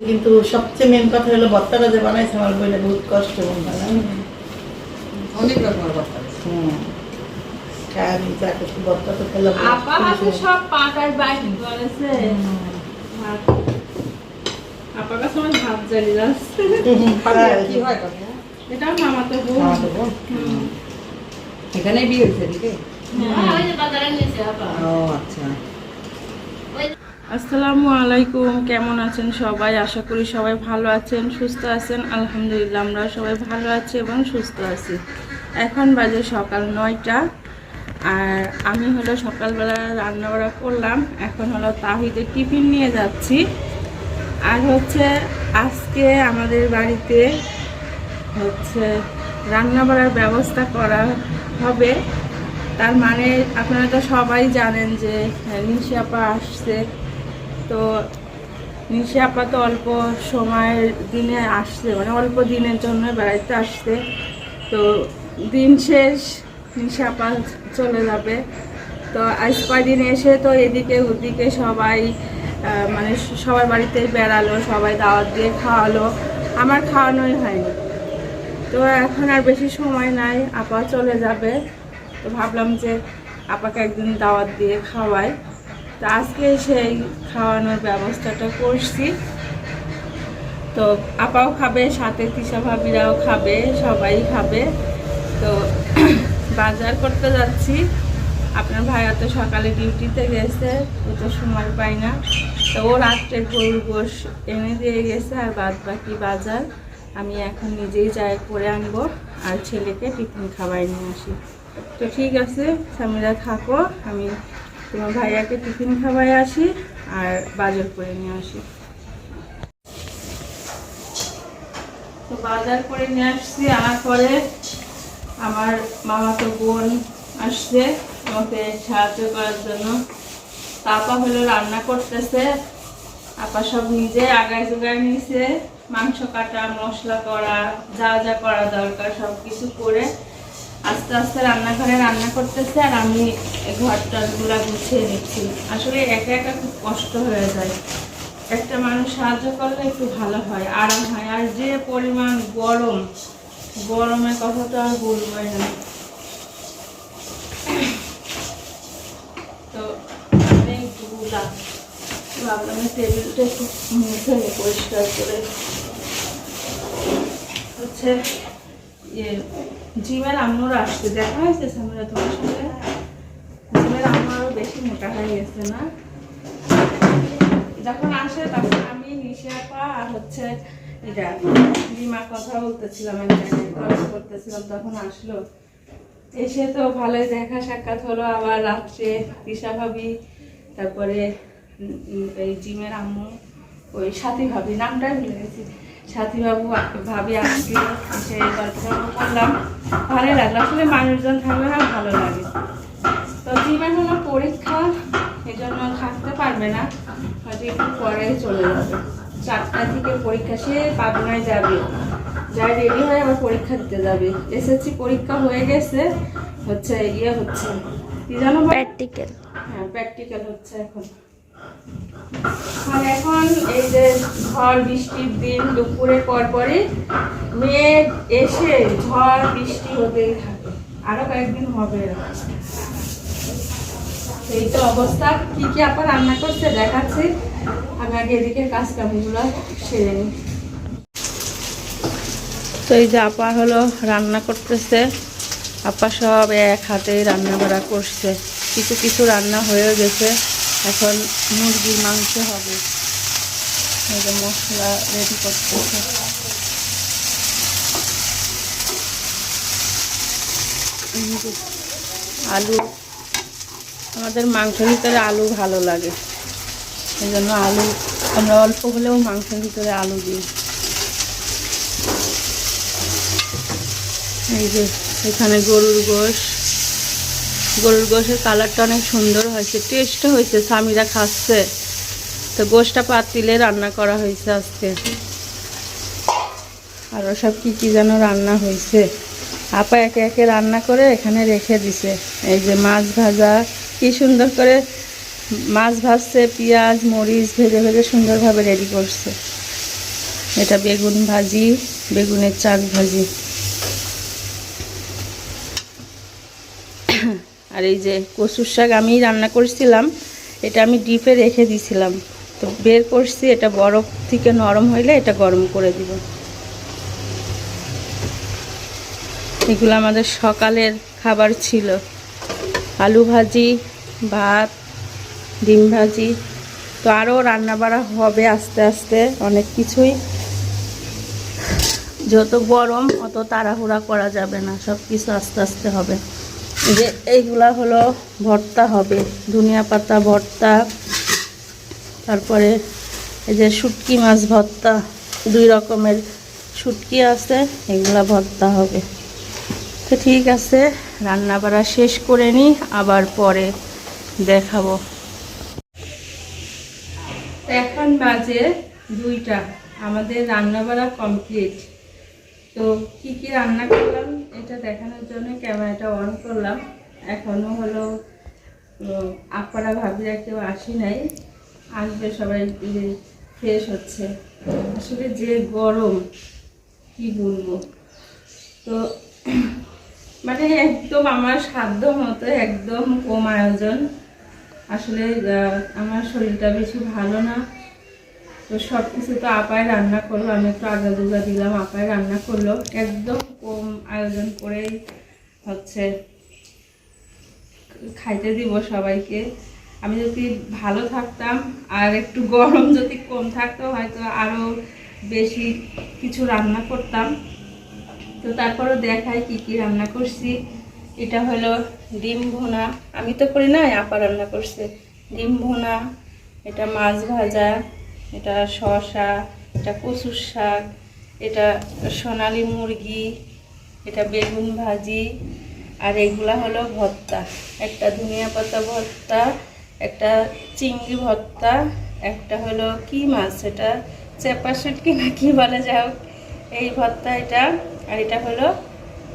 কিন্তু সবচেয়ে মেন কথা হলো ভর্তাটা যে বানাইছে আমার বইলে বহুত কষ্ট অনেক রকমের কথা হুম। আমি যা করছি ভর্তা তো খেলাম আপা হাতে সব পাকার বাইক করেছে আপার কাছে আমার ভাত জ্বালিয়ে যাচ্ছে কি হয় কথা? এটা বউ এখানেই বিয়ে হয়েছে? হ্যাঁ। ও আচ্ছা। আসসালামু আলাইকুম কেমন আছেন সবাই? আশা করি সবাই ভালো আছেন সুস্থ আছেন। আলহামদুলিল্লাহ আমরা সবাই ভালো আছি এবং সুস্থ আছি। এখন বাজে সকাল নয়টা আর আমি হলো সকালবেলা রান্না বান্না করলাম। এখন হলো তাহিদের টিফিন নিয়ে যাচ্ছি। আর হচ্ছে আজকে আমাদের বাড়িতে হচ্ছে রান্না বাড়ার ব্যবস্থা করা হবে। তার মানে আপনারা তো সবাই জানেন যে হ্যাঁ, নিশি আসছে। তো নিশে আপা তো অল্প সময়ের দিনে আসছে মানে অল্প দিনের জন্য বেড়াইতে আসছে। তো দিন শেষ, নিশি আপা চলে যাবে। তো আজ কয়দিন এসে তো এদিকে ওদিকে সবাই মানে সবার বাড়িতেই বেড়ালো, সবাই দাওয়াত দিয়ে খাওয়ালো। আমার খাওয়ানোই হয়নি। তো এখন আর বেশি সময় নাই, আপা চলে যাবে। তো ভাবলাম যে আপাকে একদিন দাওয়াত দিয়ে খাওয়াই। তো আজকে সেই খাওয়ানোর ব্যবস্থাটা করছি। তো আপাও খাবে, সাথে তিশা ভাবিরাও খাবে, সবাই খাবে। তো বাজার করতে যাচ্ছি। আপনার ভাইয়া তো সকালে ডিউটিতে গেছে, ও তো সময় পায় না। তো ও রাত্রে গরুর গোশ এনে দিয়ে গেছে আর বাদ বাকি বাজার। আমি এখন নিজেই যাই করে আনব আর ছেলেকে টিফিন খাবার নিয়ে আসি। তো ঠিক আছে, সামিরা থাকো, আমি তোমার ভাইয়াকে টিফিন খাওয়াই আসি আর বাজার করে নিয়ে আসি। তো বাজার করে নিয়ে আসছি, আনার পরে আমার মামাতো বোন আসছে আমাকে সাহায্য করার জন্য। তাপা হলো রান্না করতেছে, আপা সব নিজে আগায় জোগায় নিয়েছে মাংস কাটা, মশলা করা, যা যা করা দরকার সব কিছু করে আস্তে আস্তে রান্নাঘরে রান্না করতেছে আর আমি ঘরটাগুলা গুছিয়ে নিচ্ছি। আসলে একা একা খুব কষ্ট হয়ে যায়। একটা মানুষ সাহায্য করলে একটু ভালো হয়, আরাম হয়। আর যে পরিমাণ গরম, গরমের কথা তো আর বলবোই না। তো ভাবলাম টেবিলটা একটু নিই পরিষ্কার করে। হচ্ছে ইয়ে জিমের আম্মুর আসছে। দেখা হয়েছে সামনে তোমার সাথে? জিমের আম্মু আরও বেশি মোটা হয়ে গেছে না? যখন আসে তখন আমি নিশাপা আর হচ্ছে এটা বিমা কথা বলতেছিলাম করতেছিলাম তখন আসলো। এসে তো ভালোই দেখা সাক্ষাৎ হলো, আবার রাত্রে দিশা ভাবি, তারপরে এই জিমের আম্মু, ওই সাথী ভাবি, নামটাই ভুলে গেছি। সাথী বাবু ভাবি আসছিল এসে এই গল্পটা করলাম। ভালো লাগল। আসলে মানুষজন থাকলে না ভালো লাগে। তো জিমের হলো পরীক্ষা এই জন্য থাকতে পারবে না। হয়তো একটু পরে চলে যাবে। চারটা থেকে পরীক্ষা। সে পাবনায় যাবে। যা রেডি হয়ে আবার পরীক্ষা দিতে যাবে। এসএসসি পরীক্ষা হয়ে গেছে। হচ্ছে ইয়ে হচ্ছে। কি জানো প্র্যাকটিক্যাল হ্যাঁ প্র্যাকটিক্যাল হচ্ছে এখন। এখন এই যে ঝড় বৃষ্টির দিন, দুপুরে মেঘ এসে ঝড় বৃষ্টি হতেই থাকে। আরও কয়েকদিন হবে এই তো অবস্থা। কি কি আপা রান্না করছে আমি আগে এদিকে কাজ কামগুলো সেরে নিই। তো এই যে আপা হলো রান্না করতেছে। আপা সব এক হাতেই রান্না বাড়া করছে। কিছু কিছু রান্না হয়ে গেছে। এখন মুরগির মাংস হবে। যে মশলা রেডি করতেছে। এই আলু। আমাদের মাংসের ভিতরে আলু ভালো লাগে। এই জন্য আলু, আমরা অল্প হলেও মাংসের ভিতরে আলু দিই। এই যে এখানে গরুর গোশ। গরুর গোশের কালারটা অনেক সুন্দর হয়েছে টেস্টও হয়েছে, স্বামীরা খাচ্ছে। তো গোশটা পাতিলে রান্না করা হয়েছে আজকে। আরও সব কী কী যেন রান্না হয়েছে। আপা একে একে রান্না করে এখানে রেখে দিছে। এই যে মাছ ভাজা, কি সুন্দর করে মাছ ভাজছে, পেঁয়াজ, মরিচ ভেজে ভেজে সুন্দরভাবে রেডি করছে। এটা বেগুন ভাজি, বেগুনের চাক ভাজি। আর এই যে কচুর শাক আমি রান্না করছিলাম, এটা আমি ডিপে রেখে দিছিলাম। তো বের করছি, এটা বরফ থেকে নরম হইলে এটা গরম করে দিব। এগুলো আমাদের সকালের খাবার ছিল। আলু ভাজি, ভাত, ডিম ভাজি। তো আরও রান্না বাড়া হবে আস্তে আস্তে, অনেক কিছুই। যত গরম, অত তাড়াহুড়া করা যাবে না সব কিছু আস্তে আস্তে হবে। যে এইগুলা হলো ভর্তা হবে। ধনিয়া পাতা, ভর্তা, তারপরে এই যে শুটকি মাছ ভর্তা, দুই রকমের শুটকি আছে, এগুলা ভর্তা হবে। তো ঠিক আছে রান্না বাড়া শেষ করে নিই আবার পরে দেখাবো। এখন বাজে দুইটা, আমাদের রান্না বাড়া কমপ্লিট। তো কি কি রান্না করলাম? এটা দেখানোর জন্য ক্যামেরাটা অন করলাম। এখনও হলো আপারা ভাবিরা কেউ আসি নাই। আসবে সবাই ফ্রেশ হচ্ছে। আসলে যে গরম, কি বলব? তো মানে একদম আমার সাধ্য মতো একদম কম আয়োজন। আসলে আমার শরীরটা বেশি ভালো না। তো সব কিছু তো আপায় রান্না করল, আমি একটু আগা দুগা দিলাম আপায় রান্না করল। একদম কম আয়োজন করেই হচ্ছে খাইতে দিব সবাইকে। আমি যদি ভালো থাকতাম আর একটু গরম যদি কম থাকতো, হয়তো আরও বেশি কিছু রান্না করতাম। তো তারপরও দেখাই কি কি রান্না করছি। এটা হলো ডিম ভুনা। আমি তো করি না আপা রান্না করছে। ডিম ভুনা, এটা মাছ ভাজা। এটা শসা, এটা কচুর শাক, এটা সোনালি মুরগি, এটা বেগুন ভাজি, আর এগুলা হলো ভর্তা। একটা ধনিয়া পাতা ভর্তা, একটা চিংড়ি ভর্তা, একটা হলো কি মাছ এটা? চেপা শুটকি না কি বলে হোক। এই ভর্তা এটা, আর এটা হলো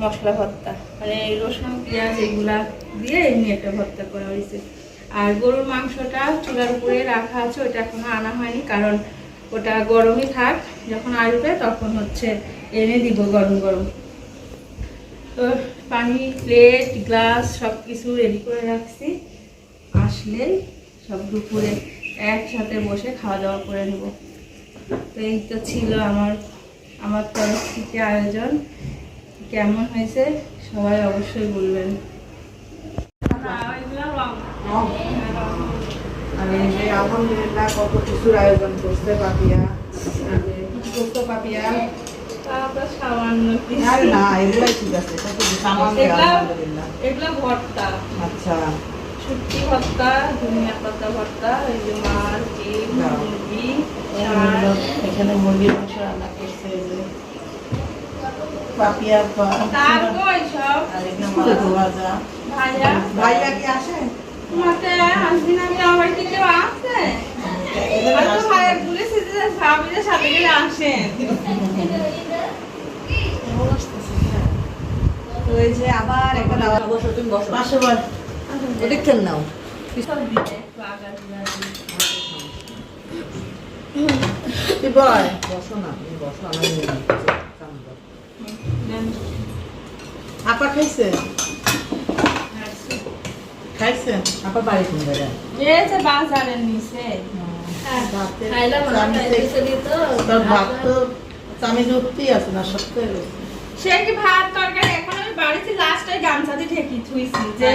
মশলা ভর্তা। মানে রসুন, পেঁয়াজ এগুলা দিয়ে এমনি একটা ভর্তা করা হয়েছে। আর গরুর মাংসটা চুলার উপরে রাখা আছে ওটা এখনও আনা হয়নি, কারণ ওটা গরমই থাক, যখন আসবে তখন হচ্ছে এনে দিব গরম গরম। তো পানি, প্লেট, গ্লাস সব কিছু রেডি করে রাখছি। আসলেই সব দুপুরে একসাথে বসে খাওয়া দাওয়া করে নেব। তো এই তো ছিল আমার আমার তরফ থেকে আয়োজন। কেমন হয়েছে সবাই অবশ্যই বলবেন। আর এই যে আলহামদুলিল্লাহ কত কিছুর আয়োজন করতে পাপিয়া। কি করতে পাপিয়া? তারপর সামান্য কিছু। আর না এগুলাই ঠিক আছে কত কিছু সামান এগুলা- ভর্তা। আচ্ছা। শুটকি ভর্তা ধনিয়া পাতা ভর্তা এই যে মাছ ডিম মুরগি এই শাক। হলো এখানে মুরগির মাংস রান্না করছে এই যে। পাপিয়া ভাইয়া ভাইয়া কি আসে? তোমাকে আসবি না কি আমার কি কেউ আমি? ভাইয়া বলেছি যে ভাবিদের সাথে গেলে আসেন আবার এখন আবার বসো তুমি বসো পাশে বল। দেখছেন নাও বল? বসো না বসো, আমার। আপা খাইছে খাইছে আবার বাড়ি কোন জায়গায় এই যে বাজারের নিচে তোর ভাত তো চামি উঠতেই আছে না সত্য সে কি ভাত তরকারি এখন আমি বাড়িতে লাস্টে গামছা দিয়ে ঢেকে থুইছি যে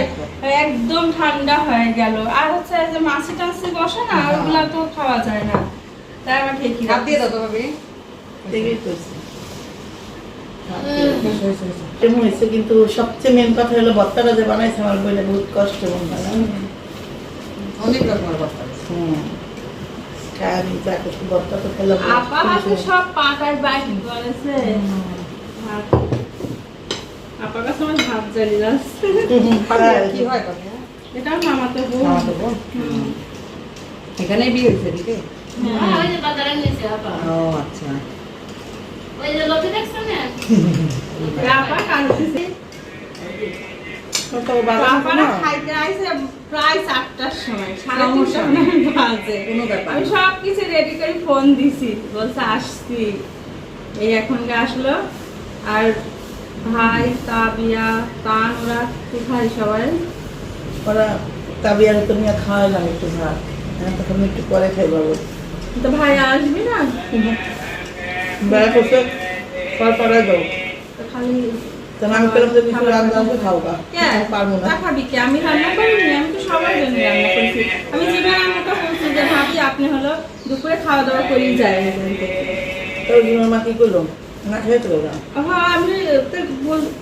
একদম ঠান্ডা হয়ে গেল। আর হচ্ছে যে মাছি টাছি বসে না ওগুলা তো খাওয়া যায় না। তাই আমার ঢেকে হাত দিয়ে দাও তো ভাবি। কেমন হয়েছে কিন্তু সবচেয়ে মেন কথা হলো ভর্তাটা যে বানাইছে আমার বইলে বহুত কষ্ট অনেক রকমের আছে। হুম। খায় আমি যা তো খেলাম আপা সব পাটায় বাইক করেছে আপার কাছে আমার ভাত জানি যাচ্ছে কি হয় কথা? এটা মামা বউ খাওয়া দেবো এখানেই বিয়ে হয়েছে দিকে হ্যাঁ। ওই যে বাজারে নিয়েছে আপা। ও আচ্ছা। ওই যে লোকে দেখছ না? আর ভাই তাবিয়া তান ওরা কোথায় সবাই ওরা তাবিয়ার তো নিয়ে খাওয়ালাম একটু ভাত একটু পরে খাই বাবু তো ভাই আসবি না? বেড়া করছে? পর যাও। খালি আমি পেলাম যে কিছু রান্না আছে খাও গা। পারব না। খাবি কি? আমি রান্না করিনি আমি তো সবার জন্য রান্না করেছি। আমি যেটা রান্নাটা বলছি যে ভাবি আপনি হলো দুপুরে খাওয়া দাওয়া করেই যায় এখান থেকে। তো জীবন মা কি করল? না খেয়ে তো গা? হ্যাঁ আমি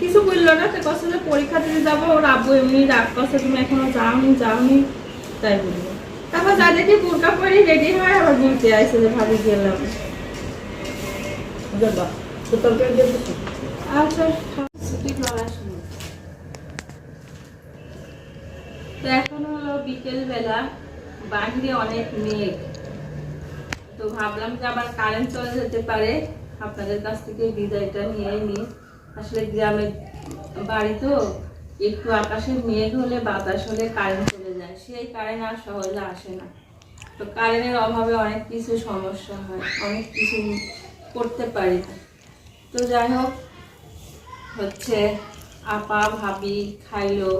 কিছু বলল না তো কষ্ট যে পরীক্ষা দিতে যাব ওর আব্বু এমনি রাগ করছে তুমি এখনও যাওনি যাওনি তাই বলব তারপর যা দেখি বোরকা পরে রেডি হয় আবার বলতে আসছে যে ভাবি গেলাম। তো আচ্ছা অনেক বাড়ি তো, একটু আকাশে মেঘ হলে বাতাস হলে কারেন্ট চলে যায়। সেই কারেন্ট আর সহজে আসে না। তো কারেন্টের অভাবে অনেক কিছু সমস্যা হয়। অনেক কিছু করতে পারি তো যাই হোক, হচ্ছে আপা ভাবি খাইলো,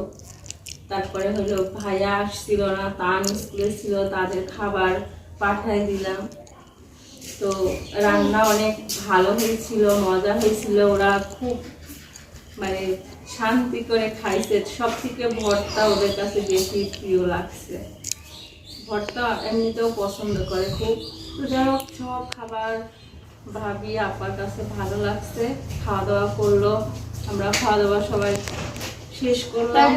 তারপরে হলো ভাইয়া আসছিল না তান স্কুলে ছিল, তাদের খাবার পাঠাই দিলাম। তো রান্না অনেক ভালো হয়েছিল, মজা হয়েছিল, ওরা খুব মানে শান্তি করে খাইছে সব থেকে ভর্তা ওদের কাছে বেশি প্রিয় লাগছে। ভর্তা এমনিতেও পছন্দ করে খুব। তো যাই হোক, সব খাবার ভাবি আপার কাছে ভালো লাগছে খাওয়া দাওয়া করল আমরা খাওয়া দাওয়া সবাই শেষ করলাম।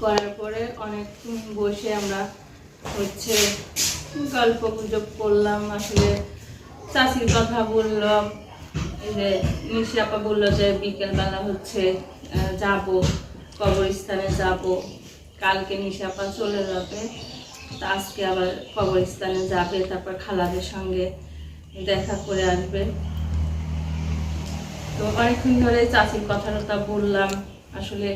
করার পরে অনেকক্ষণ বসে আমরা হচ্ছে গল্প গুজব করলাম আসলে চাষির কথা বললাম এই যে নিশি আপা বলল যে বিকেলবেলা হচ্ছে যাব কবরস্থানে যাব কালকে নিশি আপা চলে যাবে তা আজকে আবার কবরস্থানে যাবে তারপর খালাদের সঙ্গে দেখা করে আসবে। তো অনেকক্ষণ ধরে চাচির কথা টথা বললাম। আসলে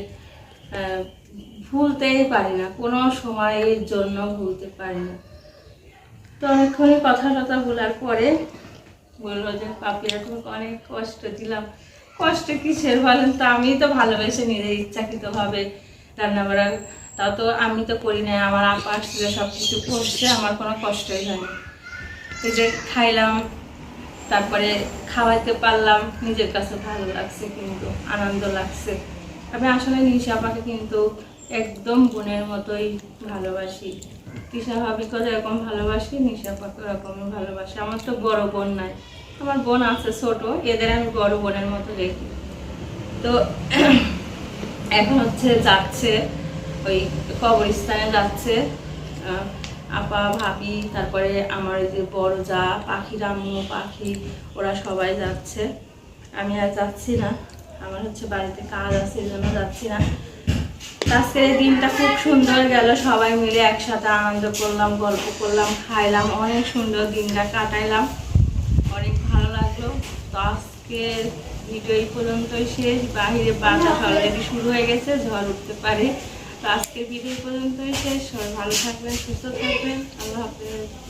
ভুলতেই পারি না, কোনো সময়ের জন্য ভুলতে পারি না। তো অনেকক্ষণই কথা টথা বলার পরে বলল যে পাপিয়া তোমাকে অনেক কষ্ট দিলাম। কষ্ট কিসের বলেন তো? আমি তো ভালোবেসে নিজে ইচ্ছাকৃতভাবে রান্না বাড়া তাও তো আমি তো করি না আমার আপা সব কিছু করছে, আমার কোনো কষ্টই হয়নি। যে খাইলাম, তারপরে খাওয়াইতে পারলাম, নিজের কাছে ভালো লাগছে কিন্তু, আনন্দ লাগছে। আমি আসলে নিশা আপাকে কিন্তু একদম বোনের মতোই ভালোবাসি। তিশা ভাবিকে যেরকম ভালোবাসি, নিশা আপাকে ওরকমই ভালোবাসি। আমার তো বড় বোন নাই। আমার বোন আছে ছোট, এদের আমি বড় বোনের মতো দেখি। তো এখন হচ্ছে যাচ্ছে, ওই কবরস্থানে যাচ্ছে আপা, ভাবি, তারপরে আমার যে বড় যা, পাখি রামু, পাখি, ওরা সবাই যাচ্ছে। আমি আর যাচ্ছি না। আমার হচ্ছে বাড়িতে কাজ আছে, এই জন্য যাচ্ছি না। আজকের এই দিনটা খুব সুন্দর গেল। সবাই মিলে একসাথে আনন্দ করলাম, গল্প করলাম, খাইলাম। অনেক সুন্দর দিনটা কাটাইলাম। অনেক ভালো লাগল। তো আজকে ভিডিও এই পর্যন্তই শেষ। বাহিরে বাতাস অলরেডি শুরু হয়ে গেছে, ঝড় উঠতে পারে। তো আজকে ভিডিও পর্যন্তই শেষ। সবাই ভালো থাকবেন সুস্থ থাকবেন। আল্লাহ হাফেজ।